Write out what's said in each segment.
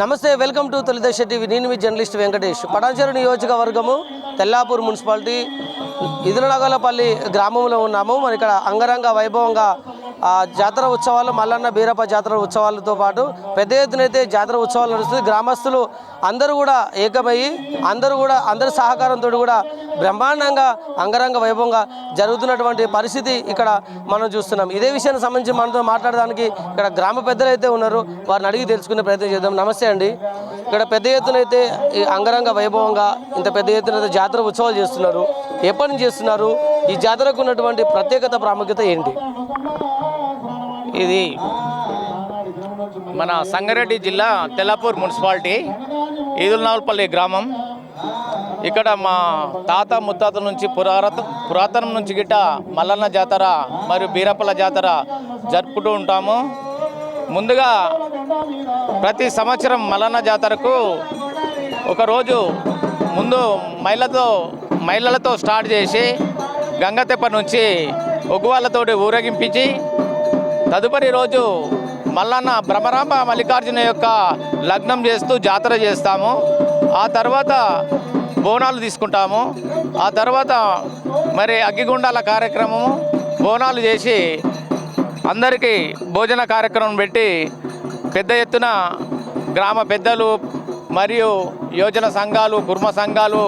నమస్తే welcome to తొలిదశ TV. నేను మీ జర్నలిస్ట్ వెంకటేష్. పటాన్చెరు నియోజకవర్గము తెల్లాపూర్ మున్సిపాలిటీ ఇదులనగలపల్లి గ్రామంలో ఉన్నాము. మరి ఇక్కడ అంగరంగ వైభవంగా జాతర ఉత్సవాలు మల్లన్న బీరప్ప జాతర ఉత్సవాలతో పాటు పెద్ద ఎత్తున అయితే జాతర ఉత్సవాలు నడుస్తుంది. గ్రామస్తులు అందరూ కూడా ఏకమయ్యి అందరూ కూడా అందరి సహకారంతో కూడా బ్రహ్మాండంగా అంగరంగ వైభవంగా జరుగుతున్నటువంటి పరిస్థితి ఇక్కడ మనం చూస్తున్నాం. ఇదే విషయానికి సంబంధించి మనతో మాట్లాడడానికి ఇక్కడ గ్రామ పెద్దలు అయితే ఉన్నారు. వారిని అడిగి తెలుసుకునే ప్రయత్నం చేద్దాం. నమస్తే అండి. ఇక్కడ పెద్ద ఎత్తున అయితే ఈ అంగరంగ వైభవంగా ఇంత పెద్ద ఎత్తున అయితే జాతర ఉత్సవాలు చేస్తున్నారు. ఎప్పటి నుంచి చేస్తున్నారు? ఈ జాతరకు ఉన్నటువంటి ప్రత్యేకత ప్రాముఖ్యత ఏంటి? ఇది మన సంగారెడ్డి జిల్లా తెల్లపూర్ మున్సిపాలిటీ ఈదులనావులపల్లి గ్రామం. ఇక్కడ మా తాత ముత్తాతల నుంచి పురాతన పురాతనం నుంచి గిట్ట మల్లన్న జాతర మరియు బీరప్పల జాతర జరుపుకుంటూ ఉంటాము. ముందుగా ప్రతి సంవత్సరం మల్లన్న జాతరకు ఒకరోజు ముందు మహిళతో మహిళలతో స్టార్ట్ చేసి గంగతెప్ప నుంచి ఒగ్గువాళ్ళతోటి ఊరేగింపించి తదుపరి రోజు మల్లన్న భ్రమరాంబ మల్లికార్జున యొక్క లగ్నం చేస్తూ జాతర చేస్తాము. ఆ తర్వాత బోనాలు తీసుకుంటాము. ఆ తర్వాత మరి అగ్గిగుండాల కార్యక్రమము బోనాలు చేసి అందరికీ భోజన కార్యక్రమం పెట్టి పెద్ద ఎత్తున గ్రామ పెద్దలు మరియు యోజన సంఘాలు కుర్మ సంఘాలు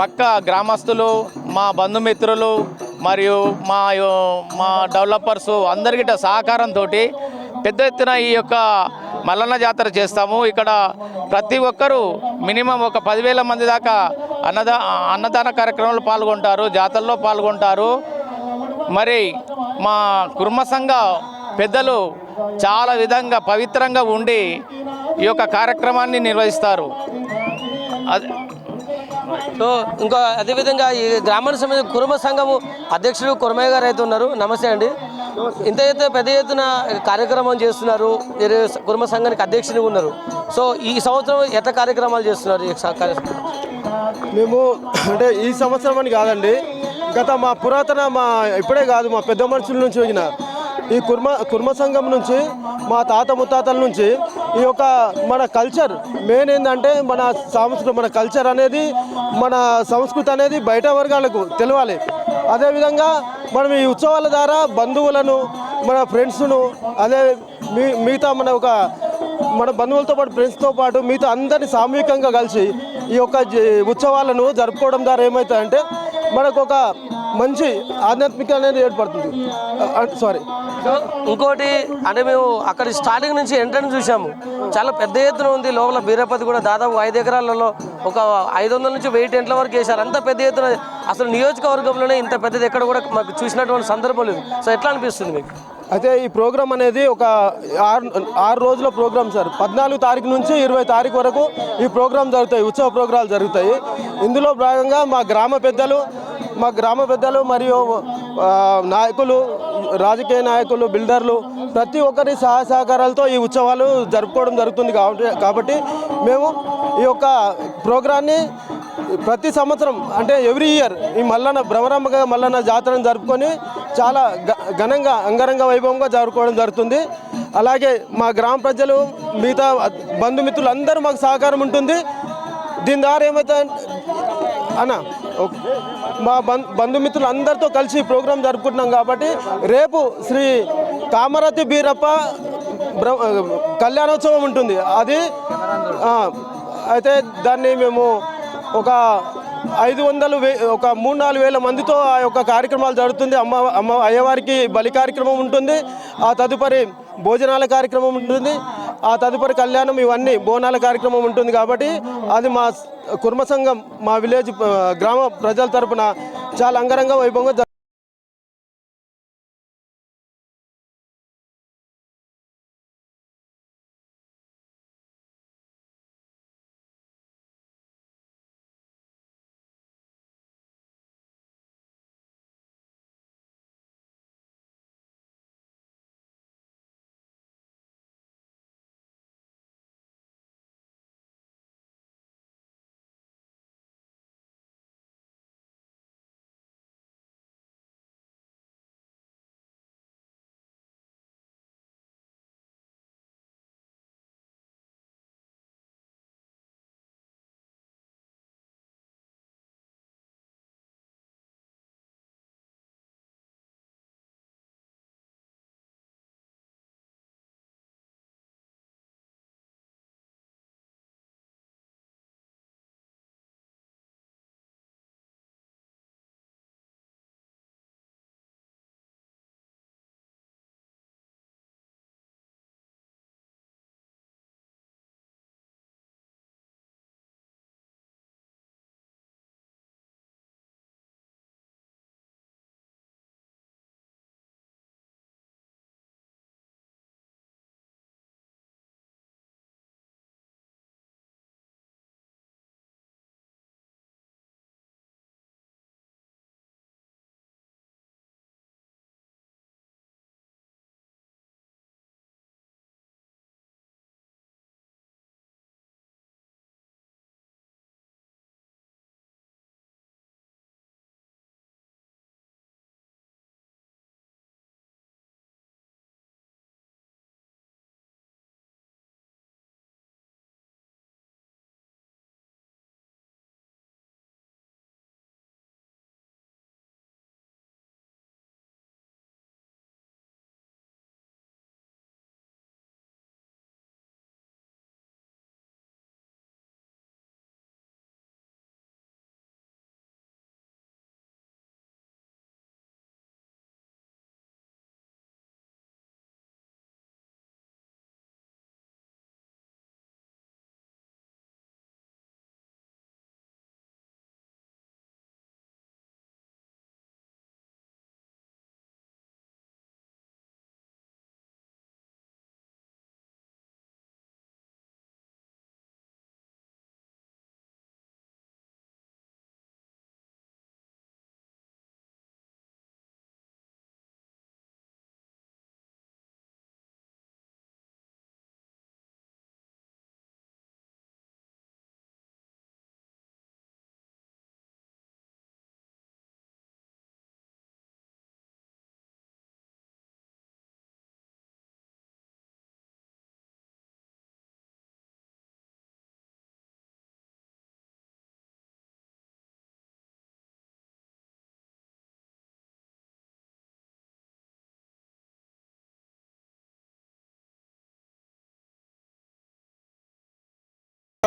పక్క గ్రామస్తులు మా బంధుమిత్రులు మరియు మా యో- మా డెవలపర్స్ అందరికిట సహకారంతో పెద్ద ఎత్తున ఈ యొక్క మల్లన్న జాతర చేస్తాము. ఇక్కడ ప్రతి ఒక్కరూ మినిమం ఒక పదివేల మంది దాకా అన్నదా అన్నదాన కార్యక్రమంలో పాల్గొంటారు జాతరలో పాల్గొంటారు. మరి మా కుర్మ సంఘ పెద్దలు చాలా విధంగా పవిత్రంగా ఉండి ఈ యొక్క కార్యక్రమాన్ని నిర్వహిస్తారు. అది సో ఇంకా అదేవిధంగా ఈ గ్రామానికి సంబంధించిన కుటుంబ సంఘము అధ్యక్షుడు కురమయ్య గారు అయితే ఉన్నారు. నమస్తే అండి. ఇంత ఎత్తు పెద్ద ఎత్తున కార్యక్రమం చేస్తున్నారు. మీరు కుటుంబ సంఘానికి అధ్యక్షుడు ఉన్నారు. సో ఈ సంవత్సరం ఎట్లా కార్యక్రమాలు చేస్తున్నారు మేము అంటే ఈ సంవత్సరం అని కాదండి. గత మా పురాతన మా ఇప్పుడే కాదు మా పెద్ద మనుషుల నుంచి వచ్చిన ఈ కుర్మ కుర్మ సంఘం నుంచి మా తాత ముత్తాతల నుంచి ఈ యొక్క మన కల్చర్ మెయిన్ ఏంటంటే మన సంస్కృతి మన కల్చర్ అనేది మన సంస్కృతి అనేది బయట వర్గాలకు తెలవాలి. అదేవిధంగా మనం ఈ ఉత్సవాల ద్వారా బంధువులను మన ఫ్రెండ్స్ను అదే మీ మిగతా మన ఒక మన బంధువులతో పాటు ఫ్రెండ్స్తో పాటు మిగతా అందరినీ సామూహికంగా కలిసి ఈ యొక్క ఉత్సవాలను జరుపుకోవడం ద్వారా ఏమవుతుందంటే మనకు ఒక మంచి ఆధ్యాత్మిక అనేది ఏర్పడుతుంది. సారీ సో ఇంకోటి అంటే మేము అక్కడ స్టార్టింగ్ నుంచి ఎంట్రన్స్ చూసాము చాలా పెద్ద ఎత్తున ఉంది. లోపల బీరపతి కూడా దాదాపు ఐదు ఎకరాలలో ఒక ఐదు వందల నుంచి వెయ్యి టెంట్ల వరకు వేశారు. అంత పెద్ద ఎత్తున అసలు నియోజకవర్గంలోనే ఇంత పెద్దది ఎక్కడ కూడా మాకు చూసినటువంటి సందర్భం లేదు. సో ఎట్లా అనిపిస్తుంది మీకు? అయితే ఈ ప్రోగ్రామ్ అనేది ఒక ఆరు ఆరు రోజుల ప్రోగ్రామ్ సార్. పద్నాలుగు తారీఖు నుంచి ఇరవై తారీఖు వరకు ఈ ప్రోగ్రామ్ జరుగుతాయి ఉత్సవ ప్రోగ్రాలు జరుగుతాయి. ఇందులో భాగంగా మా గ్రామ పెద్దలు మా గ్రామ పెద్దలు మరియు నాయకులు రాజకీయ నాయకులు బిల్డర్లు ప్రతి ఒక్కరి సహాయ సహకారాలతో ఈ ఉత్సవాలు జరుపుకోవడం జరుగుతుంది కాబట్టి కాబట్టి మేము ఈ యొక్క ప్రోగ్రాన్ని ప్రతి సంవత్సరం అంటే ఎవ్రీ ఇయర్ ఈ మల్లన్న భ్రమరాంబ మల్లన్న జాతరను జరుపుకొని చాలా ఘనంగా అంగరంగ వైభవంగా జరుపుకోవడం జరుగుతుంది. అలాగే మా గ్రామ ప్రజలు మిగతా బంధుమిత్రులు అందరూ మాకు సహకారం ఉంటుంది. దీని ద్వారా ఏమవుతుంది అన్న మా బం బంధుమిత్రులు అందరితో కలిసి ప్రోగ్రాం జరుపుకుంటున్నాం కాబట్టి రేపు శ్రీ కామరతి బీరప్ప కళ్యాణోత్సవం ఉంటుంది. అది అయితే దాన్ని మేము ఒక ఐదు వందలు వే ఒక మూడు నాలుగు వేల మందితో ఆ యొక్క కార్యక్రమాలు జరుగుతుంది. అమ్మ అమ్మ అయ్యవారికి బలి కార్యక్రమం ఉంటుంది. ఆ తదుపరి భోజనాల కార్యక్రమం ఉంటుంది. ఆ తదుపరి కళ్యాణం ఇవన్నీ బోనాల కార్యక్రమం ఉంటుంది కాబట్టి అది మా కుర్మ సంఘం మా విలేజ్ గ్రామ ప్రజల తరపున చాలా అంగరంగ వైభవంగా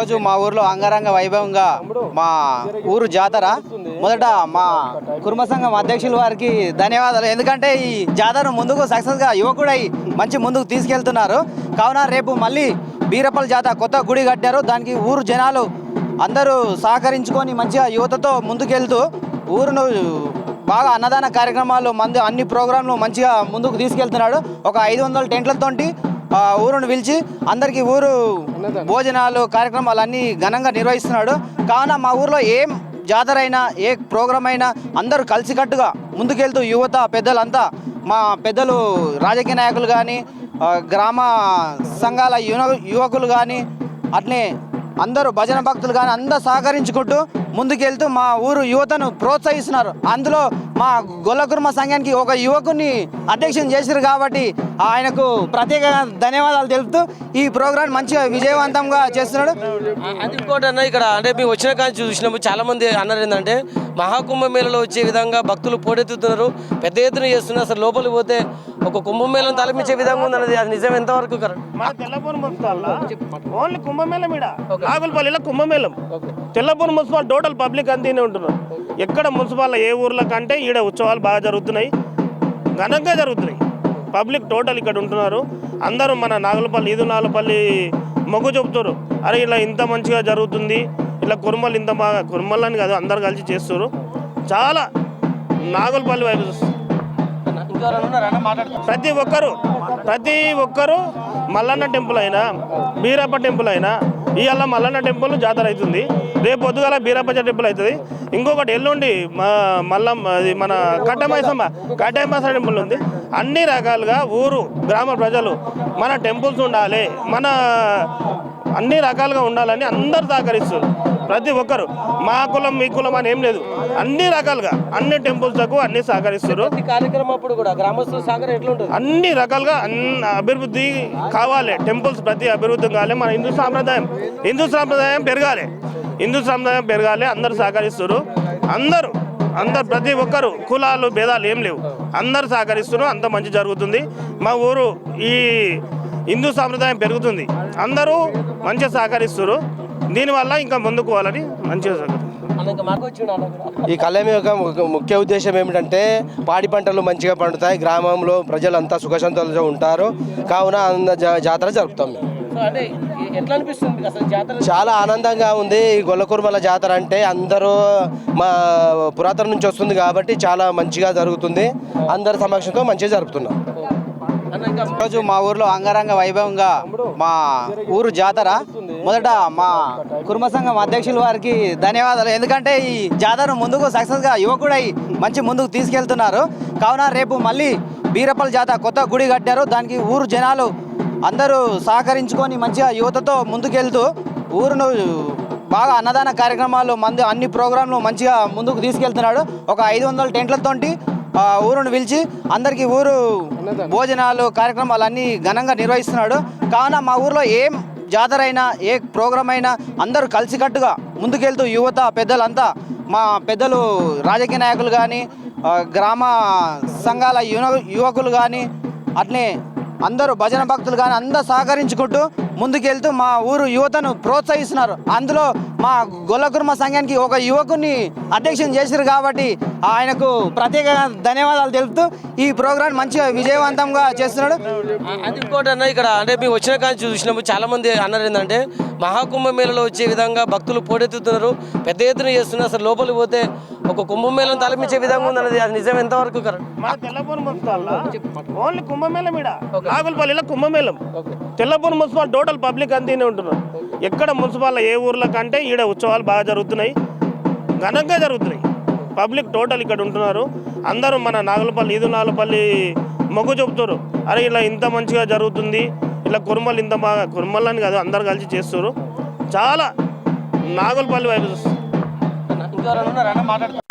జరు- రోజు మా ఊర్లో అంగరంగ వైభవంగా మా ఊరు జాతర. మొదట మా కుటుంబ సంఘం అధ్యక్షుల వారికి ధన్యవాదాలు. ఎందుకంటే ఈ జాతర ముందుకు సక్సెస్గా యువకుడై మంచి ముందుకు తీసుకెళ్తున్నారు. కావున రేపు మళ్ళీ బీరప్పల జాతర కొత్త గుడి కట్టారు. దానికి ఊరు జనాలు అందరూ సహకరించుకొని మంచిగా యువతతో ముందుకెళ్తూ ఊరును బాగా అన్నదాన కార్యక్రమాలు మంది అన్ని ప్రోగ్రాంలు మంచిగా ముందుకు తీసుకెళ్తున్నాడు. ఒక ఐదు వందల టెంట్లతోటి ఊరును పిలిచి అందరికీ ఊరు భోజనాలు కార్యక్రమాలు అన్నీ ఘనంగా నిర్వహిస్తున్నాడు. కావున మా ఊర్లో ఏం జాతర అయినా ఏ ప్రోగ్రాం అయినా అందరూ కలిసికట్టుగా ముందుకెళ్తూ యువత పెద్దలంతా మా పెద్దలు రాజకీయ నాయకులు కానీ గ్రామ సంఘాల యువ యువకులు కానీ అట్లే అందరూ భజన భక్తులు కానీ అందరూ సహకరించుకుంటూ ముందుకెళ్తూ మా ఊరు యువతను ప్రోత్సహిస్తున్నారు. అందులో మా గొల్లకుర్మ సంఘానికి ఒక యువకుని అధ్యక్షం చేశారు కాబట్టి ఆయనకు ప్రత్యేక ధన్యవాదాలు తెలుపుతూ ఈ ప్రోగ్రాం మంచిగా విజయవంతంగా చేస్తున్నాడు. అది ఇంకోటి అన్న ఇక్కడ అంటే మేము వచ్చిన కానీ చూసినప్పుడు చాలా మంది అన్నారు ఏంటంటే మహాకుంభమేళలో వచ్చే విధంగా భక్తులు పోటెత్తుతున్నారు. పెద్ద ఎత్తున చేస్తున్నారు. అసలు లోపలికి పోతే ఒక కుంభమేళను తలపించే విధంగా ఉంది అది నిజం ఎంతవరకు కరెక్ట్? మన తెల్లపూర్ మున్సిపాల్లో ఓన్లీ కుంభమేళం ఈడ నాగులపల్లిలో కుంభమేళం తెల్లపూర్ మున్సిపల్ టోటల్ పబ్లిక్ అంతనే ఉంటున్నారు. ఎక్కడ మున్సిపాల్ ఏ ఊర్ల కంటే ఈడ ఉత్సవాలు బాగా జరుగుతున్నాయి. ఘనంగా జరుగుతున్నాయి. పబ్లిక్ టోటల్ ఇక్కడ ఉంటున్నారు. అందరూ మన నాగులపల్లి ఈదు నాగులపల్లి మొగ్గు చెబుతారు అరే ఇలా ఇంత మంచిగా జరుగుతుంది. ఇలా కుర్మలు ఇంత బాగా కుర్మలు అని కాదు అందరు కలిసి చేస్తారు. చాలా నాగులపల్లి వైపు ప్రతి ఒక్కరు ప్రతి ఒక్కరు మల్లన్న టెంపుల్ అయినా బీరప్ప టెంపుల్ అయినా ఇవాళ మల్లన్న టెంపుల్ జాతర అవుతుంది. రేపు పొద్దుగాల బీరప్ప టెంపుల్ అవుతుంది. ఇంకొకటి ఎల్లుండి మా మల్లమ్మ అది మన కట్టమైసమ్మ కట్టమైస టెంపుల్ ఉంది. అన్ని రకాలుగా ఊరు గ్రామ ప్రజలు మన టెంపుల్స్ ఉండాలి. మన అన్ని రకాలుగా ఉండాలని అందరు సహకరిస్తారు ప్రతి ఒక్కరు. మా కులం మీ కులం అని ఏం లేదు. అన్ని రకాలుగా అన్ని టెంపుల్స్కు అన్ని సహకరిస్తారు కార్యక్రమం అప్పుడు కూడా గ్రామస్తుల అన్ని రకాలుగా అన్ని అభివృద్ధి కావాలి. టెంపుల్స్ ప్రతి అభివృద్ధి కావాలి. మన హిందూ సాంప్రదాయం హిందూ సాంప్రదాయం పెరగాలి. హిందూ సాంప్రదాయం పెరగాలి. అందరు సహకరిస్తారు అందరూ అందరు ప్రతి ఒక్కరు కులాలు భేదాలు ఏం లేవు. అందరు సహకరిస్తున్నారు. అంత మంచి జరుగుతుంది. మా ఊరు ఈ హిందూ సాంప్రదాయం పెరుగుతుంది. అందరూ మంచిగా సహకరిస్తారు. దీనివల్ల ఇంకా ముందుకు పోవాలని మంచిగా. ఈ కళ్యాణం యొక్క ముఖ్య ఉద్దేశం ఏమిటంటే పాడి పంటలు మంచిగా పండుతాయి. గ్రామంలో ప్రజలంతా సుఖశాంతులతో ఉంటారు. కావున అంద జా- జాతర జరుపుతాం చాలా ఆనందంగా ఉంది. ఈ గొల్లకుర్మల జాతర అంటే అందరూ మా పురాతన నుంచి వస్తుంది కాబట్టి చాలా మంచిగా జరుగుతుంది. అందరి సమక్షంతో మంచిగా జరుపుతున్నాం. రోజు మా ఊర్లో అంగరంగ వైభవంగా మా ఊరు జాతర. మొదట మా కుటుంబ సంఘం అధ్యక్షుల వారికి ధన్యవాదాలు. ఎందుకంటే ఈ జాతర ముందుకు సక్సెస్గా యువకుడై మంచి ముందుకు తీసుకెళ్తున్నారు. కావున రేపు మళ్ళీ బీరపల్ జాతర కొత్త గుడి కట్టారు. దానికి ఊరు జనాలు అందరూ సహకరించుకొని మంచిగా యువతతో ముందుకెళ్తూ ఊరును బాగా అన్నదాన కార్యక్రమాలు మంది అన్ని ప్రోగ్రాంలు మంచిగా ముందుకు తీసుకెళ్తున్నాడు. ఒక ఐదు వందల టెంట్లతోటి ఊరును పిలిచి అందరికీ ఊరు భోజనాలు కార్యక్రమాలు అన్నీ ఘనంగా నిర్వహిస్తున్నాడు. కావున మా ఊర్లో ఏం జాతర అయినా ఏ ప్రోగ్రాం అయినా అందరూ కలిసికట్టుగా ముందుకెళ్తూ యువత పెద్దలంతా మా పెద్దలు రాజకీయ నాయకులు కానీ గ్రామ సంఘాల యువ యువకులు కానీ అట్లే అందరూ భజన భక్తులు కానీ అందరూ సహకరించుకుంటూ ముందుకెళ్తూ మా ఊరు యువతను ప్రోత్సహిస్తున్నారు. అందులో మా గొల్లకుర్మ సంఘానికి ఒక యువకుని అధ్యక్షం చేశారు కాబట్టి ఆయనకు ప్రత్యేక ధన్యవాదాలు తెలుపుతూ ఈ ప్రోగ్రాం మంచిగా విజయవంతంగా చేస్తున్నాడు. అది ఇంకోటి అన్న ఇక్కడ అంటే మేము వచ్చిన కానీ చూసినప్పుడు చాలా మంది అన్నారు ఏంటంటే మహాకుంభమేళలో వచ్చే విధంగా భక్తులు పోటెత్తుతున్నారు పెద్ద ఎత్తున చేస్తున్నారు. అసలు లోపలికి పోతే ఒక కుంభమేళను తలపించే విధంగా ఉంది అన్నది అది నిజం ఎంతవరకు మున్సిపాల్లో ఓన్లీ కుంభమేళం ఈడ. నాగులపల్లిలో కుంభమేళం. తెల్లపూర్ మున్సిపల్ టోటల్ పబ్లిక్ అంతనే ఉంటున్నారు ఎక్కడ మున్సిపల్ ఏ ఊర్ల కంటే ఈడ ఉత్సవాలు బాగా జరుగుతున్నాయి. ఘనంగా జరుగుతున్నాయి. పబ్లిక్ టోటల్ ఇక్కడ ఉంటున్నారు. అందరూ మన నాగులపల్లి ఈదు నాగులపల్లి మొగ్గు చెబుతారు అరే ఇలా ఇంత మంచిగా జరుగుతుంది. ఇలా కుర్మలు ఇంత బాగా కుర్మలు అని కాదు అందరు కలిసి చేస్తారు చాలా నాగులపల్లి వైపు చూస్తారు ఇంకెవరైనా ఉన్నారా మాట్లాడుతున్నారు